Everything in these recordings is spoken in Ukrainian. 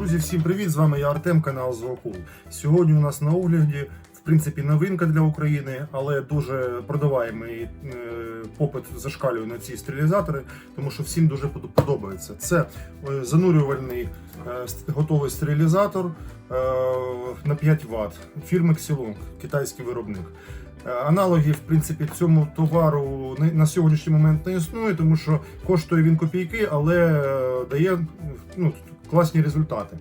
Друзі, всім привіт! З вами я Артем, канал Звукул. Сьогодні у нас на огляді, в принципі, новинка для України, але дуже продаваємий е, попит зашкалює на ці стерилізатори, тому що всім дуже подобається. Це е, занурювальний е, готовий стерилізатор на 5 Вт фірми Xilong, китайський виробник. Аналогів, в принципі, цьому товару на- сьогоднішній момент не існує, тому що коштує він копійки, але дає ну, класні результати.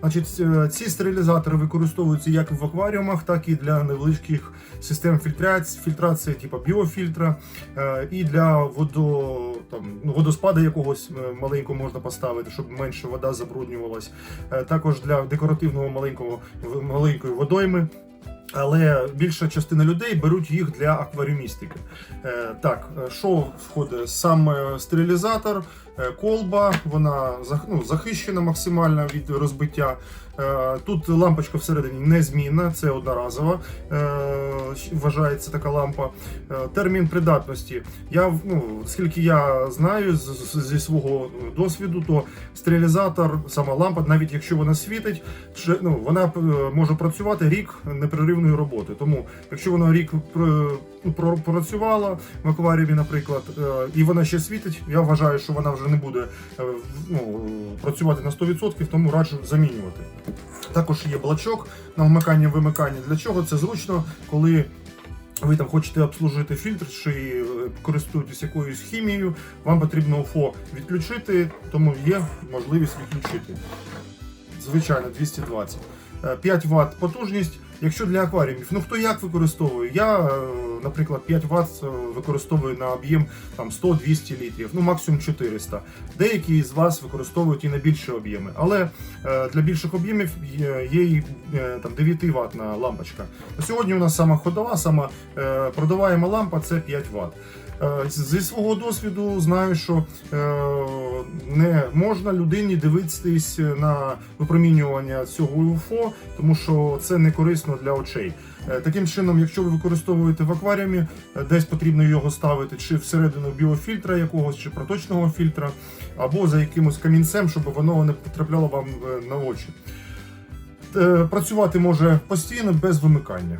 Значить, е, ці стерилізатори використовуються як в акваріумах, так і для невеличких систем фільтрації, фільтрації, типу біофільтра, е, і для водо, там, ну, водоспада якогось е, маленького можна поставити, щоб менше вода забруднювалась. Е, Також для декоративного маленького маленької водойми. Але більша частина людей беруть їх для акваріумістики. Так, що входить? Сам стерилізатор, колба, вона ну, захищена максимально від розбиття. Е, Тут лампочка всередині незмінна, це одноразова. е, Вважається така лампа. Е, Термін придатності. Я ну, скільки я знаю з- зі свого досвіду, то стерилізатор, сама лампа, навіть якщо вона світить, ну, вона е, може працювати рік непреривної роботи. Тому, якщо вона рік ну, працювала в акваріумі, наприклад, е, і вона ще світить, я вважаю, що вона вже не буде е, ну, працювати на 100%, тому раджу замінювати. Також є блочок на вмикання вимикання. Для чого це зручно, коли ви там хочете обслужити фільтр чи е, користуєтесь якоюсь хімією, вам потрібно УФО відключити, тому є можливість відключити. Звичайно, 220. Е, 5 Вт потужність. Якщо для акваріумів, ну хто як використовує? Я, е, наприклад, 5 Вт використовую на об'єм там 100-200 літрів, ну максимум 400. Деякі з вас використовують і на більші об'єми, але е, для більших об'ємів є, і е, там 9 ватна лампочка. Сьогодні у нас сама ходова, сама е, продаваєма лампа це 5 Вт. Е, Зі свого досвіду знаю, що е, не можна людині дивитись на випромінювання цього УФО, тому що це не корисно для очей. Е, Таким чином, якщо ви використовуєте в акваріумі, е, десь потрібно його ставити чи всередину біофільтра якогось, чи проточного фільтра, або за якимось камінцем, щоб воно не потрапляло вам е, на очі. Е, Працювати може постійно без вимикання.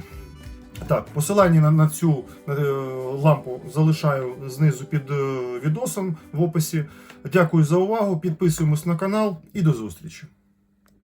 Так, посилання на, на цю е, лампу залишаю знизу під відосом в описі. Дякую за увагу. Підписуємось на канал і до зустрічі.